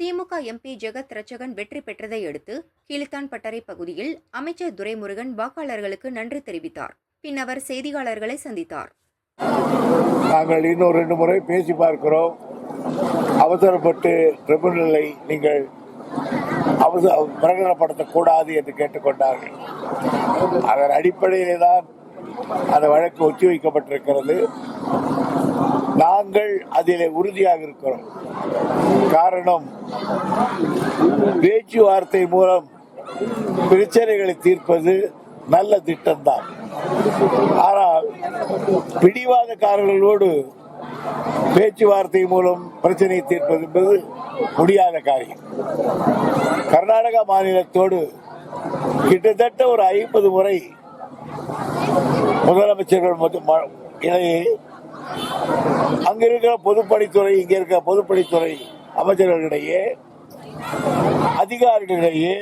திமுக MP ஜெகத் ரச்சகன் வெற்றி பெற்றதை அடுத்து கீழ்த்தான் பட்டறை பகுதியில் அமைச்சர் துரைமுருகன் வாக்காளர்களுக்கு நன்றி தெரிவித்தார். பின் அவர் செய்தியாளர்களை சந்தித்தார். நாங்கள் இன்னும் ரெண்டு முறை பேசி பார்க்கிறோம். அவசரப்பட்டு ட்ரிபுனலை நீங்கள் அவசர பிரகடனப்படுத்தக்கூடாது என்று கேட்டுக்கொண்டார்கள். அதன் அடிப்படையிலே தான் அந்த வழக்கு ஒத்திவைக்கப்பட்டிருக்கிறது நாங்கள் அதிலே உறுதியாக இருக்கிறோம். காரணம் பேச்சுவார்த்தை மூலம் பிரச்சனைகளை தீர்ப்பது நல்ல திட்டம்தான். ஆனால் பிடிவாதக்காரர்களோடு பேச்சுவார்த்தை மூலம் பிரச்சனையை தீர்ப்பது என்பது முடியாத காரியம். கர்நாடகா மாநிலத்தோடு கிட்டத்தட்ட ஒரு ஐம்பது முறை முதலமைச்சர்கள் இடையே அங்கிருக்கிற பொதுப்பணித்துறை இங்க இருக்கிற பொதுப்பணித்துறை அமைச்சர்களிடையே அதிகாரிகளிடையே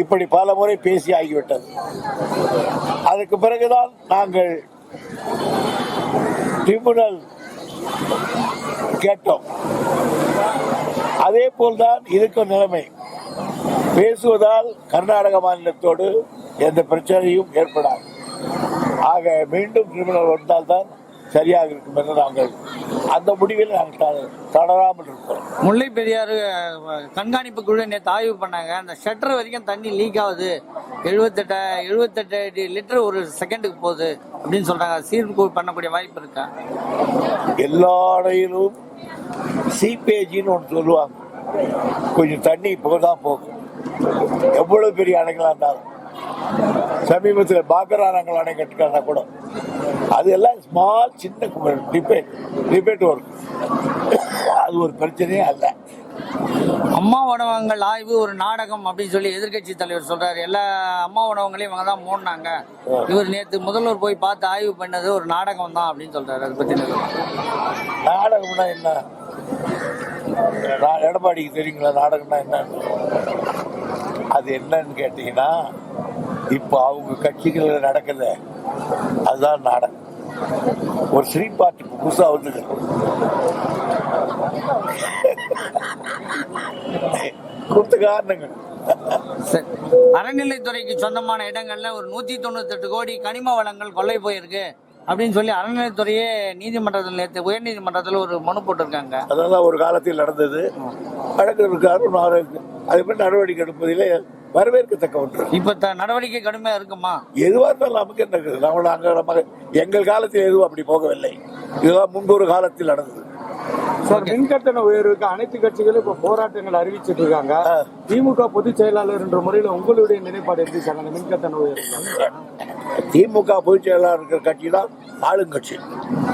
இப்படி பல முறை பேசி ஆகிவிட்டது. அதற்கு பிறகுதான் நாங்கள் ட்ரிபுனல் கேட்டோம். அதே போல்தான் இருக்கும் நிலைமை. பேசுவதால் கர்நாடக மாநிலத்தோடு எந்த பிரச்சனையும் ஏற்படாது. ஆக மீண்டும் ட்ரிபுனல் வந்தால்தான் சரியாக இருக்கும் என்று நாங்கள் அந்த முடிவில் நாங்கள் தளராமல் இருக்கிறோம் முல்லை பெரியாறு கண்காணிப்பு குழு நேற்று ஆய்வு பண்ணாங்க. அந்த ஷட்டர் வரைக்கும் தண்ணி லீக் ஆகுது. எழுபத்தெட்டு எழுபத்தெட்டு லிட்டர் ஒரு செகண்டுக்கு போகுது அப்படின்னு சொல்றாங்க. சீர்கூர் பண்ணக்கூடிய வாய்ப்பு இருக்கா? எல்லா அணையிலும் சீப்பேஜின்னு ஒன்று சொல்லுவாங்க. கொஞ்சம் தண்ணி போதான் போகும். எவ்வளவு பெரிய அணைகளா இருந்தாலும். சமீபத்தில் பாக்கரானங்கள் அணை கட்டுக்கான கூட அது எல்லாம் ஸ்மால் சின்ன டிபேட் டிபேட் ஒர்க் அது ஒரு பிரச்சனையே அல்ல. அம்மா உணவகங்கள் ஆய்வு ஒரு நாடகம் அப்படின்னு சொல்லி எதிர்க்கட்சி தலைவர் சொல்றாரு. எல்லா அம்மா உணவங்களையும் இவங்க தான் மூடினாங்க. இவர் நேற்று முதல்வர் போய் பார்த்து ஆய்வு பண்ணது ஒரு நாடகம் தான் அப்படின்னு சொல்றாரு. அதை பத்தி? நாடகம்னா என்ன? எடப்பாடிக்கு தெரியுங்களா நாடகம்னா என்ன அது என்னன்னு கேட்டீங்கன்னா இப்போ அவங்க கட்சிகள் நடக்குது அதுதான் நாடகம் ஒரு ஸ்ரீ பார்ட்டி புதுசா வந்துது. கொடுத்த காரணங்கள். சரி. அறநிலைத்துறைக்கு சொந்தமான இடங்கள்ல ஒரு நூத்தி தொண்ணூத்தெட்டு கோடி கனிம வளங்கள் கொள்ளை போயிருக்கு அப்படின்னு சொல்லி அறநிலைத்துறையே நீதிமன்றத்தில் நேற்று உயர்நீதிமன்றத்தில் ஒரு மனு போட்டிருக்காங்க. அதெல்லாம் ஒரு காலத்தில் நடந்தது. நடக்கிறதுக்காக அதே மாதிரி நடவடிக்கை எடுப்பதிலே வரவேற்கத்தக்க ஒன்று. இப்ப த- நடவடிக்கை கடுமையா இருக்குமா? எதுவாக இருந்தாலும் நமக்கு என்ன இருக்குது? நம்ம நாங்கள் நம்ம எங்கள் காலத்தில் எதுவும் அப்படி போகவில்லை. இதெல்லாம் முன்பொரு காலத்தில் நடந்தது. சார் மின்கட்டண உயர்வுக்கு அனைத்து கட்சிகளும் இப்ப போராட்டங்கள் அறிவிச்சிட்டு இருக்காங்க. திமுக பொதுச் செயலாளர் என்ற முறையில உங்களுடைய நிலைப்பாடு எப்படி சார்? அந்த மின்கட்டண உயர்வு. திமுக பொதுச் செயலாளர் இருக்கிற கட்சி தான் ஆளுங்கட்சி.